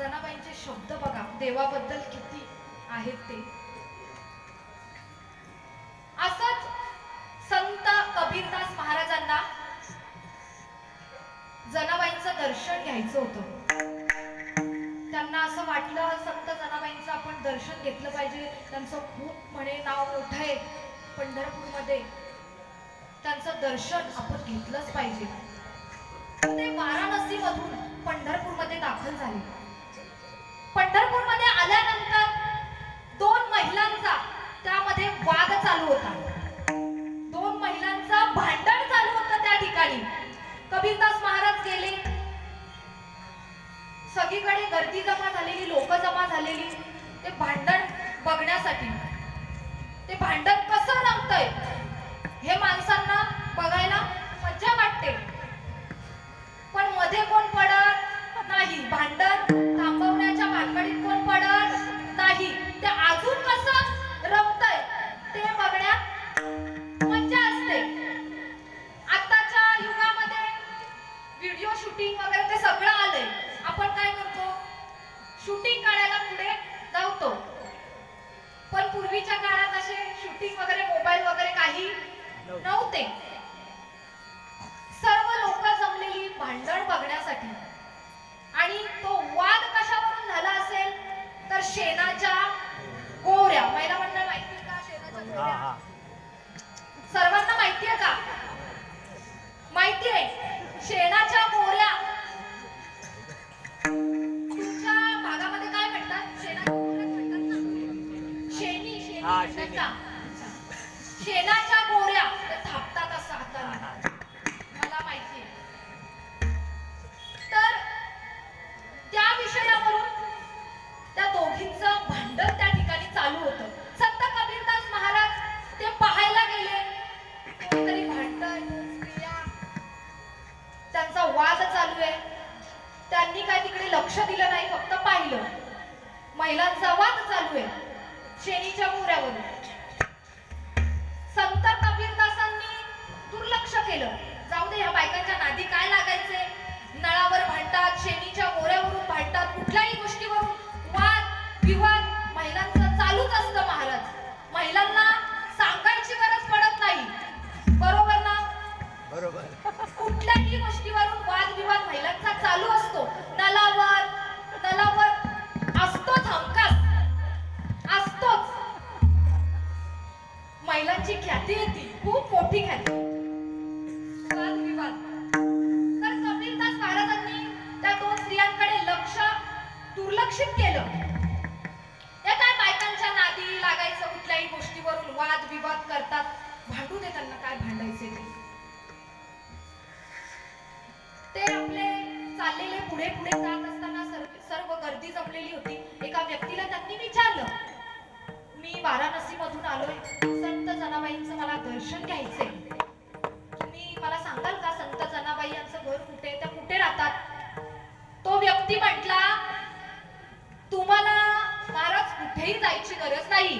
जनाबाईंचे शब्द बघा देवाबद्दल किती आहेत ते. असंच संत कबीरदास महाराजांना जनाबाईंचं दर्शन घ्यायचं होतं. त्यांना असं वाटलं संत जनाबाईंचं आपण दर्शन घेतलं पाहिजे. त्यांचं खूप म्हणे नाव मोठं आहे पंढरपूरमध्ये. त्यांचं दर्शन आपण घेतलंच पाहिजे. ते वाराणसी मधून पंढरपूरमध्ये दाखल झाले. पंढरपूरमध्ये आल्यानंतर दोन महिलांचा त्यामध्ये वाद चालू होता. दोन महिलांचा भांडण चालू होतं त्या ठिकाणी. कबीरदास महाराज गेले. सगळीकडे गर्दी जमा झालेली लोक जमा झालेली. ते भांडण बघण्यासाठी. ते भांडण कसं रंगतय हे माणसांना बघायला व्हिडिओ शूटिंग वगैरे ते सगळं आलंय. आपण काय करतो? शूटिंग काढायला पुढे धावतो. पण पूर्वीच्या काळात असे शूटिंग वगैरे मोबाईल वगैरे काही नव्हते. सर्व लोक जमलेली भांडण बघण्यासाठी. आणि तो वाद कशावरून झाला असेल? तर शेणाच्या गोऱ्या महिला मंडळ माहिती का शेणाच्या गोऱ्या सर्वांना माहिती आहे का? माहिती आहे. शेणाच्या मोऱ्या लक्ष दिलं नाही फक्त पाहिलं. महिलांचा वाद चालू आहे. शेणीच्या मोऱ्यावरून संत कबीरदासांनी दुर्लक्ष केलं. जाऊ दे ह्या बायकांच्या नादी काय लागायचे? नळावर भांडतात शेणीच्या मोऱ्यावरून दुर्लक्षित केलं. त्या काय बायकांच्या नादी लागायचं कुठल्याही गोष्टीवरून वाद विवाद करतात. भांडू दे त्यांना काय भांडायचे ते. आपले चाललेले पुढे पुढे जात असताना सर्व सर्व गर्दी जमलेली होती. एका व्यक्तीला त्यांनी विचारलं मी वाराणसी मधून आलोय. संत जनाबाईंचं मला दर्शन घ्यायचंय. तुम्ही मला सांगाल का संत जनाबाई यांचं घर कुठे त्या कुठे राहतात? तो व्यक्ती म्हटला तुम्हाला महाराज कुठेही जायची गरज नाही.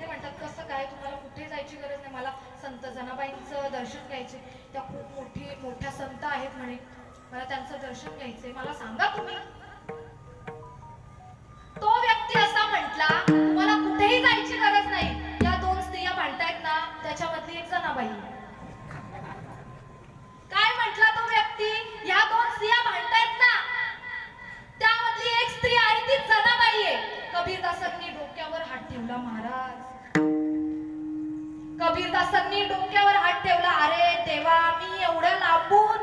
ते म्हणतात कसं काय तुम्हाला कुठे जायची गरज नाही? मला संत जनाबाईंचं दर्शन घ्यायचे त्या खूप मोठी मोठ्या संत आहेत म्हणे. मला त्यांचं दर्शन घ्यायचंय. मला सांगा तुम्ही. डोक्यावर हात ठेवला महाराज. कबीरदासांनी डोक्यावर हात ठेवला अरे देवा मी एवढ्या लांबून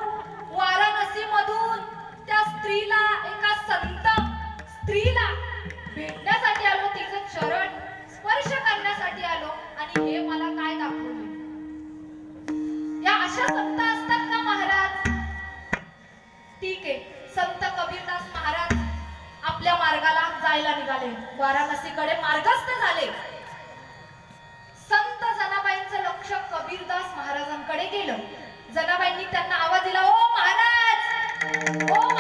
वाराणसी मधून त्या स्त्रीला एका संत स्त्रीला भेटण्यासाठी आलो तिचं चरण स्पर्श करण्यासाठी आलो आणि हे मला काय दाखवलं? या अशा संत असतात का महाराज? ठीक आहे संत कबीरदास महाराज आपल्या मार्गाला जायला निघाले. वाराणसीकडे मार्गस्थ झाले. संत जनाबाईंचं लक्ष कबीरदास महाराजांकडे गेलं. जनाबाईंनी त्यांना आवाज दिला ओ महाराज! ओ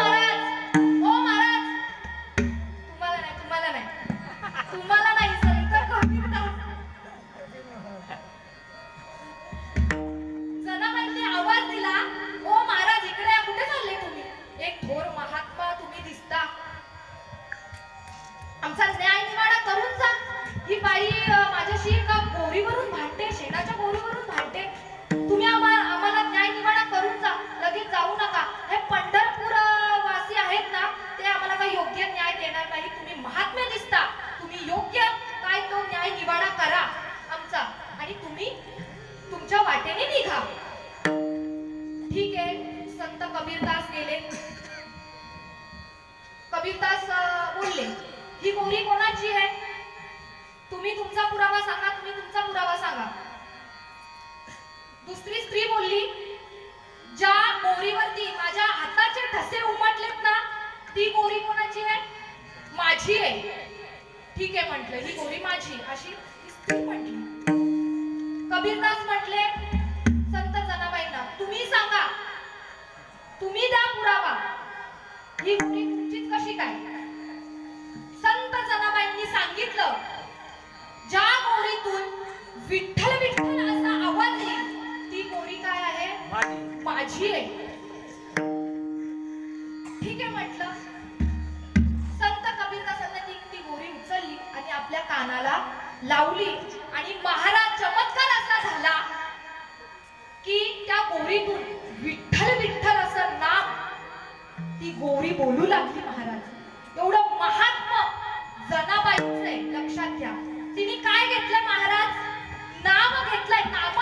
आणि तुम्ही तुमच्या वाटेने निघा. ठीक आहे संत कबीरदास गेले. कबीरदास बोलले ही गोरी कोणाची आहे? तुम्ही तुमचा पुरावा सांगा तुम्ही तुमचा पुरावा सांगा. दुसरी स्त्री बोलली ज्या गोरीवरती माझ्या हाताचे ठसे उमटलेत ना ती गोरी कोणाची आहे? माझी आहे. ठीक आहे म्हंटल ही गोरी माझी अशी स्त्री म्हटली. कबीरदास म्हटले संत जनाबाईंना तुम्ही सांगा तुम्ही द्या पुरावा. ही गोरी तुमचीच कशी काय? संत जनाबाईंनी सांगितलं ज्या गोरीतून विठ्ठल विठ्ठल असा आवाज येईल ती गोरी काय आहे? माझी. आहे. ठीक आहे म्हटलं. संत कबीरदासांनी ती ती गोरी उचलली आणि आपल्या कानाला लावली आणि महाराज ती बोलू लागली महाराज. एवढं महात्म जनाबाईच आहे लक्षात घ्या. तिने काय घेतलं महाराज? नाम घेतलंय नामस्मरण